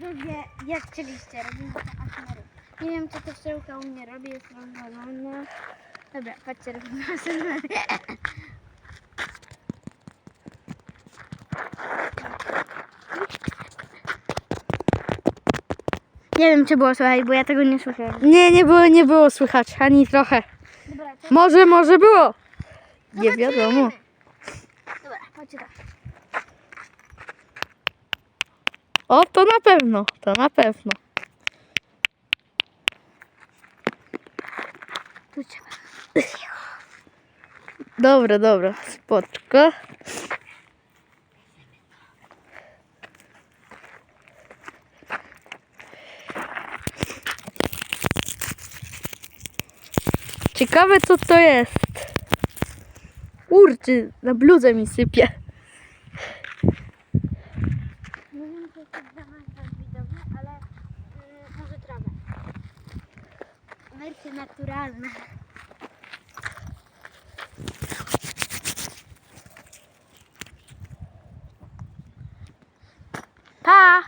Widzowie, jak chcieliście, robimy te achmery. Nie wiem, co to szczełka u mnie robi, jest rozwalone. Dobra, patrzcie, robimy achmery. Nie wiem, czy było słychać, bo ja tego nie słyszałem. Nie, nie było, nie było słychać, ani trochę. Dobra, to Może, może było. Nie wiadomo. Dobra, chodźcie tak. O, to na pewno, to na pewno. Dobra, dobra, spoczko. Ciekawe co to jest. Urczy, na bluzę mi sypie. Jest dla was widownia, ale y, może trawę. Wersje naturalne. Pa!